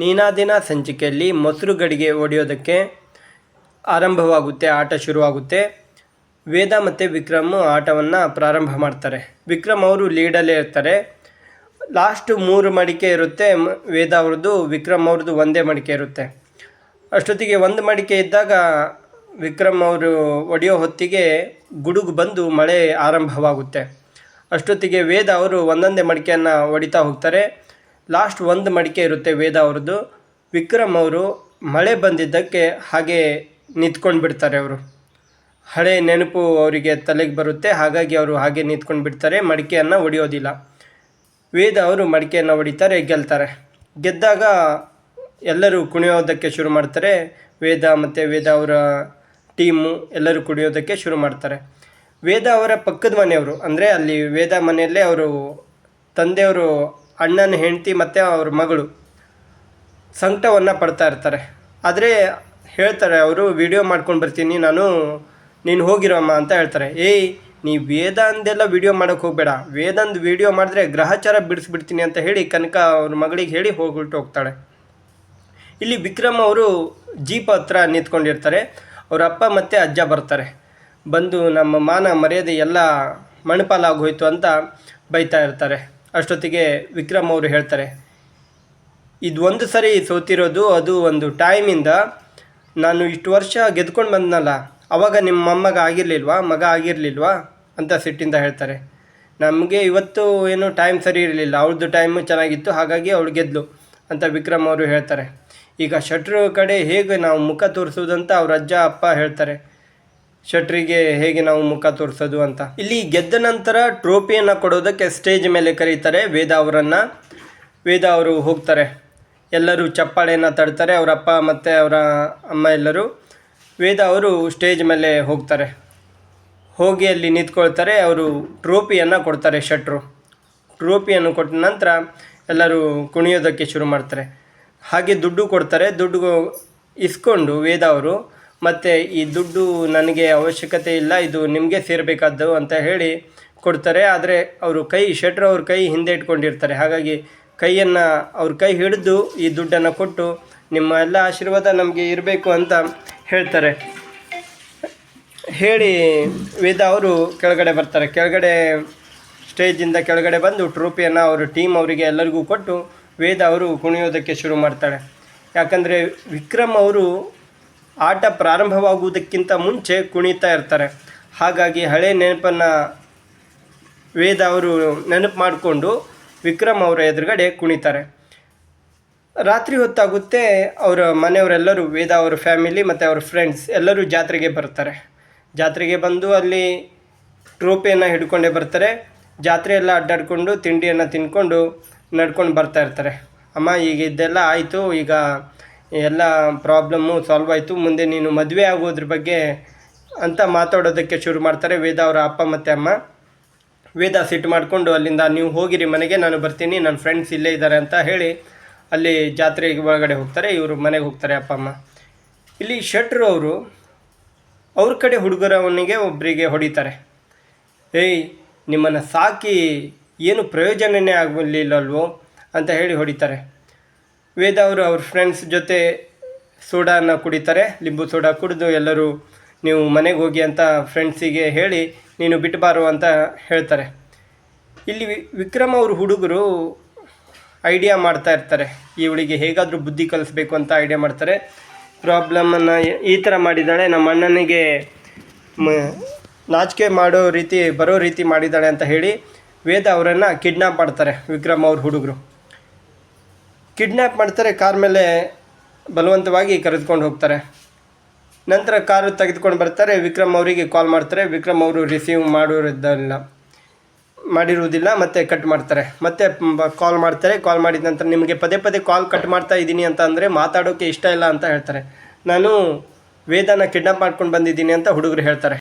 ನೀನಾದಿನ ಸಂಚಿಕೆಯಲ್ಲಿ ಮೊಸರು ಗಡಿಗೆ ಒಡೆಯೋದಕ್ಕೆ ಆರಂಭವಾಗುತ್ತೆ, ಆಟ ಶುರುವಾಗುತ್ತೆ. ವೇದ ಮತ್ತು ವಿಕ್ರಮ್ ಆಟವನ್ನು ಪ್ರಾರಂಭ ಮಾಡ್ತಾರೆ. ವಿಕ್ರಮ್ ಅವರು ಲೀಡಲ್ಲೇ ಇರ್ತಾರೆ. ಲಾಸ್ಟು ಮೂರು ಮಡಿಕೆ ಇರುತ್ತೆ, ವೇದ ಅವ್ರದ್ದು, ವಿಕ್ರಮ್ ಅವ್ರದ್ದು ಒಂದೇ ಮಡಿಕೆ ಇರುತ್ತೆ. ಅಷ್ಟೊತ್ತಿಗೆ ಒಂದು ಮಡಿಕೆ ಇದ್ದಾಗ ವಿಕ್ರಮ್ ಅವರು ಒಡೆಯೋ ಹೊತ್ತಿಗೆ ಗುಡುಗು ಬಂದು ಮಳೆ ಆರಂಭವಾಗುತ್ತೆ. ಅಷ್ಟೊತ್ತಿಗೆ ವೇದ ಅವರು ಒಂದೊಂದೇ ಮಡಿಕೆಯನ್ನು ಹೊಡಿತಾ ಹೋಗ್ತಾರೆ. ಲಾಸ್ಟ್ ಒಂದು ಮಡಿಕೆ ಇರುತ್ತೆ ವೇದ ಅವ್ರದ್ದು. ವಿಕ್ರಮ್ ಅವರು ಮಳೆ ಬಂದಿದ್ದಕ್ಕೆ ಹಾಗೆ ನಿಂತ್ಕೊಂಡು ಬಿಡ್ತಾರೆ ಅವರು. ಹಳೆ ನೆನಪು ಅವರಿಗೆ ತಲೆಗೆ ಬರುತ್ತೆ, ಹಾಗಾಗಿ ಅವರು ಹಾಗೆ ನಿಂತ್ಕೊಂಡು ಬಿಡ್ತಾರೆ, ಮಡಿಕೆಯನ್ನು ಹೊಡೆಯೋದಿಲ್ಲ ವೇದ ಅವರು ಮಡಿಕೆಯನ್ನು ಹೊಡಿತಾರೆ ಗೆಲ್ತಾರೆ. ಗೆದ್ದಾಗ ಎಲ್ಲರೂ ಕುಣಿಯೋದಕ್ಕೆ ಶುರು ಮಾಡ್ತಾರೆ. ವೇದ ಮತ್ತು ವೇದ ಅವರ ಟೀಮು ಎಲ್ಲರೂ ಕುಣಿಯೋದಕ್ಕೆ ಶುರು ಮಾಡ್ತಾರೆ. ವೇದ ಅವರ ಪಕ್ಕದ ಮನೆಯವರು, ಅಂದರೆ ಅಲ್ಲಿ ವೇದ ಮನೆಯಲ್ಲೇ ಅವರು ತಂದೆಯವರು ಅಣ್ಣನ ಹೆಂಡತಿ ಮತ್ತು ಅವ್ರ ಮಗಳು ಸಂಕಟವನ್ನು ಪಡ್ತಾ ಇರ್ತಾರೆ. ಆದರೆ ಹೇಳ್ತಾರೆ, ಅವರು ವಿಡಿಯೋ ಮಾಡ್ಕೊಂಡು ಬರ್ತೀನಿ, ನಾನು ನೀನು ಹೋಗಿರೋಮ್ಮ ಅಂತ ಹೇಳ್ತಾರೆ. ಏಯ್ ನೀ ವೇದಂದೆಲ್ಲ ವಿಡಿಯೋ ಮಾಡೋಕ್ಕೆ ಹೋಗಬೇಡ. ವೇದಾಂದ್ ವಿಡಿಯೋ ಮಾಡಿದ್ರೆ ಗ್ರಹಚಾರ ಬಿಡಿಸ್ಬಿಡ್ತೀನಿ ಅಂತ ಹೇಳಿ ಕನಕ ಅವ್ರ ಮಗಳಿಗೆ ಹೇಳಿ ಹೋಗ್ಬಿಟ್ಟು ಹೋಗ್ತಾಳೆ. ಇಲ್ಲಿ ವಿಕ್ರಮ್ ಅವರು ಜೀಪ್ ಹತ್ರ ನಿಂತ್ಕೊಂಡಿರ್ತಾರೆ. ಅವ್ರ ಅಪ್ಪ ಮತ್ತು ಅಜ್ಜ ಬರ್ತಾರೆ. ಬಂದು ನಮ್ಮ ಮಾನ ಮರ್ಯಾದೆ ಎಲ್ಲ ಮಣಪಾಲಾಗೋಯ್ತು ಅಂತ ಬೈತಾ ಇರ್ತಾರೆ. ಅಷ್ಟೊತ್ತಿಗೆ ವಿಕ್ರಮ್ ಅವರು ಹೇಳ್ತಾರೆ ಇದು ಒಂದು ಸರಿ ಸೋತಿರೋದು ಅದು ಒಂದು ಟೈಮಿಂದ ನಾನು ಇಷ್ಟು ವರ್ಷ ಗೆದ್ಕೊಂಡು ಬಂದನಲ್ಲ, ಅವಾಗ ನಿಮ್ಮ ಮೊಮ್ಮಗ ಆಗಿರಲಿಲ್ವಾ, ಮಗ ಆಗಿರಲಿಲ್ವಾ? ಅಂತ ಸಿಟ್ಟಿಂದ ಹೇಳ್ತಾರೆ. ನಮಗೆ ಇವತ್ತು ಏನು ಟೈಮ್ ಸರಿ ಇರಲಿಲ್ಲ ಅವ್ರದ್ದು ಟೈಮು ಚೆನ್ನಾಗಿತ್ತು, ಹಾಗಾಗಿ ಅವಳು ಗೆದ್ಲು, ಅಂತ ವಿಕ್ರಮ್ ಅವರು ಹೇಳ್ತಾರೆ. ಈಗ ಶಟ್ರು ಕಡೆ ಹೇಗೆ ನಾವು ಮುಖ ತೋರಿಸೋದಂತ ಅವ್ರ ಅಜ್ಜ, ಅಪ್ಪ ಹೇಳ್ತಾರೆ. ಶಟ್ರಿಗೆ ಹೇಗೆ ನಾವು ಮುಖ ತೋರಿಸೋದು ಅಂತ. ಇಲ್ಲಿ ಗೆದ್ದ ನಂತರ ಟ್ರೋಫಿಯನ್ನು ಕೊಡೋದಕ್ಕೆ ಸ್ಟೇಜ್ ಮೇಲೆ ಕರೀತಾರೆ ವೇದ ಅವರನ್ನು. ವೇದ ಅವರು ಹೋಗ್ತಾರೆ. ಎಲ್ಲರೂ ಚಪ್ಪಾಳೆಯನ್ನು ತಡ್ತಾರೆ, ಅವರ ಅಪ್ಪ ಮತ್ತು ಅವರ ಅಮ್ಮ ಎಲ್ಲರೂ. ವೇದ ಅವರು ಸ್ಟೇಜ್ ಮೇಲೆ ಹೋಗ್ತಾರೆ. ಹೋಗಿ ಅಲ್ಲಿ ನಿಂತ್ಕೊಳ್ತಾರೆ, ಅವರು ಟ್ರೋಫಿಯನ್ನು ಕೊಡ್ತಾರೆ ಶಟ್ರು. ಟ್ರೋಫಿಯನ್ನು ಕೊಟ್ಟ ನಂತರ ಎಲ್ಲರೂ ಕುಣಿಯೋದಕ್ಕೆ ಶುರು ಮಾಡ್ತಾರೆ. ಹಾಗೆ ದುಡ್ಡು ಕೊಡ್ತಾರೆ, ದುಡ್ಡು ಇಸ್ಕೊಂಡು ವೇದ ಅವರು ಮತ್ತು ಈ ದುಡ್ಡು ನನಗೆ ಅವಶ್ಯಕತೆ ಇಲ್ಲ, ಇದು ನಿಮಗೆ ಸೇರಬೇಕಾದ್ದು ಅಂತ ಹೇಳಿ ಕೊಡ್ತಾರೆ. ಆದರೆ ಅವರು ಕೈ, ಶೆಟ್ರ್ ಅವ್ರ ಕೈ ಹಿಂದೆ ಇಟ್ಕೊಂಡಿರ್ತಾರೆ. ಹಾಗಾಗಿ ಕೈಯನ್ನು ಅವ್ರ ಕೈ ಹಿಡಿದು ಈ ದುಡ್ಡನ್ನು ಕೊಟ್ಟು ನಿಮ್ಮ ಎಲ್ಲ ಆಶೀರ್ವಾದ ನಮಗೆ ಇರಬೇಕು ಅಂತ ಹೇಳ್ತಾರೆ. ಹೇಳಿ ವೇದ ಅವರು ಕೆಳಗಡೆ ಬರ್ತಾರೆ. ಕೆಳಗಡೆ ಸ್ಟೇಜಿಂದ ಕೆಳಗಡೆ ಬಂದು ಟ್ರೋಫಿಯನ್ನು ಅವರು ಟೀಮ್ ಅವರಿಗೆ ಎಲ್ಲರಿಗೂ ಕೊಟ್ಟು ವೇದ ಅವರು ಕುಣಿಯೋದಕ್ಕೆ ಶುರು ಮಾಡ್ತಾಳೆ ಯಾಕಂದರೆ ವಿಕ್ರಮ್ ಅವರು ಆಟ ಪ್ರಾರಂಭವಾಗುವುದಕ್ಕಿಂತ ಮುಂಚೆ ಕುಣಿತಾ ಇರ್ತಾರೆ. ಹಾಗಾಗಿ ಹಳೆ ನೆನಪನ್ನು ವೇದ ಅವರು ನೆನಪು ಮಾಡಿಕೊಂಡು ವಿಕ್ರಮ್ ಅವರ ಎದುರುಗಡೆ ಕುಣಿತಾರೆ. ರಾತ್ರಿ ಹೊತ್ತಾಗುತ್ತೆ ಅವರ ಮನೆಯವರೆಲ್ಲರೂ, ವೇದ ಅವರ ಫ್ಯಾಮಿಲಿ ಮತ್ತು ಅವ್ರ ಫ್ರೆಂಡ್ಸ್ ಎಲ್ಲರೂ ಜಾತ್ರೆಗೆ ಬರ್ತಾರೆ ಜಾತ್ರೆಗೆ ಬಂದು ಅಲ್ಲಿ ಟ್ರೋಪಿಯನ್ನು ಹಿಡ್ಕೊಂಡೇ ಬರ್ತಾರೆ. ಜಾತ್ರೆ ಅಡ್ಡಾಡಿಕೊಂಡು ಅಡ್ಡಾಡ್ಕೊಂಡು ತಿಂಡಿಯನ್ನು ತಿನ್ಕೊಂಡು ನಡ್ಕೊಂಡು ಬರ್ತಾ ಇರ್ತಾರೆ. ಅಮ್ಮ, ಈಗ ಇದೆಲ್ಲ ಆಯಿತು, ಈಗ ಎಲ್ಲ ಪ್ರಾಬ್ಲಮ್ಮು ಸಾಲ್ವ್ ಆಯಿತು. ಮುಂದೆ ನೀನು ಮದುವೆ ಆಗೋದ್ರ ಬಗ್ಗೆ ಅಂತ ಮಾತಾಡೋದಕ್ಕೆ ಶುರು ಮಾಡ್ತಾರೆ ವೇದ ಅವರ ಅಪ್ಪ ಮತ್ತು ಅಮ್ಮ. ವೇದ ಸಿಟ್ಟು ಮಾಡಿಕೊಂಡು ಅಲ್ಲಿಂದ ನೀವು ಹೋಗಿರಿ ಮನೆಗೆ, ನಾನು ಬರ್ತೀನಿ, ನನ್ನ ಫ್ರೆಂಡ್ಸ್ ಇಲ್ಲೇ ಇದ್ದಾರೆ ಅಂತ ಹೇಳಿ ಅಲ್ಲಿ ಜಾತ್ರೆಗೆ ಒಳಗಡೆ ಹೋಗ್ತಾರೆ, ಇವರು ಮನೆಗೆ ಹೋಗ್ತಾರೆ ಅಪ್ಪ, ಅಮ್ಮ. ಇಲ್ಲಿ ಶೆಟ್ರು ಅವರು ಅವ್ರ ಕಡೆ ಹುಡುಗರವನಿಗೆ ಒಬ್ಬರಿಗೆ ಹೊಡಿತಾರೆ. ಏಯ್, ನಿಮ್ಮನ್ನು ಸಾಕಿ ಏನು ಪ್ರಯೋಜನನೇ ಆಗಲಿಲ್ಲಲ್ವೋ ಅಂತ ಹೇಳಿ ಹೊಡಿತಾರೆ. ವೇದ ಅವರು ಅವ್ರ ಫ್ರೆಂಡ್ಸ್ ಜೊತೆ ಸೋಡಾನ ಕುಡಿತಾರೆ. ಲಿಂಬು ಸೋಡಾ ಕುಡಿದು ಎಲ್ಲರೂ ನೀವು ಮನೆಗೆ ಹೋಗಿ ಅಂತ ಫ್ರೆಂಡ್ಸಿಗೆ ಹೇಳಿ ನೀನು ಬಿಟ್ಟಬಾರು ಅಂತ ಹೇಳ್ತಾರೆ. ಇಲ್ಲಿ ವಿಕ್ರಮ್ ಅವ್ರ ಹುಡುಗರು ಐಡಿಯಾ ಮಾಡ್ತಾ ಇರ್ತಾರೆ. ಇವಳಿಗೆ ಹೇಗಾದರೂ ಬುದ್ಧಿ ಕಲಿಸ್ಬೇಕು ಅಂತ ಐಡಿಯಾ ಮಾಡ್ತಾರೆ. ಪ್ರಾಬ್ಲಮನ್ನು ಈ ಥರ ಮಾಡಿದ್ದಾಳೆ. ನಮ್ಮ ಅಣ್ಣನಿಗೆ ಮ, ನಾಚಿಕೆ ಮಾಡೋ ರೀತಿ, ಬರೋ ರೀತಿ ಮಾಡಿದ್ದಾಳೆ ಅಂತ ಹೇಳಿ ವೇದ ಅವರನ್ನು ಕಿಡ್ನಾಪ್ ಮಾಡ್ತಾರೆ ವಿಕ್ರಮ್ ಅವ್ರ ಹುಡುಗರು. ಕಿಡ್ನ್ಯಾಪ್ ಮಾಡ್ತಾರೆ, ಕಾರ್ ಮೇಲೆ ಬಲವಂತವಾಗಿ ಕರೆದುಕೊಂಡು ಹೋಗ್ತಾರೆ. ನಂತರ ಕಾರು ತೆಗೆದುಕೊಂಡು ಬರ್ತಾರೆ, ವಿಕ್ರಮ್ ಅವರಿಗೆ ಕಾಲ್ ಮಾಡ್ತಾರೆ, ವಿಕ್ರಮ್ ಅವರು ರಿಸೀವ್ ಮಾಡಿರೋದಿಲ್ಲ ಮಾಡಿರುವುದಿಲ್ಲ, ಮತ್ತು ಕಟ್ ಮಾಡ್ತಾರೆ. ಮತ್ತೆ ಕಾಲ್ ಮಾಡ್ತಾರೆ ಕಾಲ್ ಮಾಡಿದ ನಂತರ ನಿಮಗೆ ಪದೇ ಪದೇ ಕಾಲ್ ಕಟ್ ಮಾಡ್ತಾ ಇದ್ದೀನಿ ಅಂತ ಅಂದರೆ ಮಾತಾಡೋಕ್ಕೆ ಇಷ್ಟ ಇಲ್ಲ ಅಂತ ಹೇಳ್ತಾರೆ. ನಾನು ವೇದನ ಕಿಡ್ನಾಪ್ ಮಾಡ್ಕೊಂಡು ಬಂದಿದ್ದೀನಿ ಅಂತ ಹುಡುಗರು ಹೇಳ್ತಾರೆ.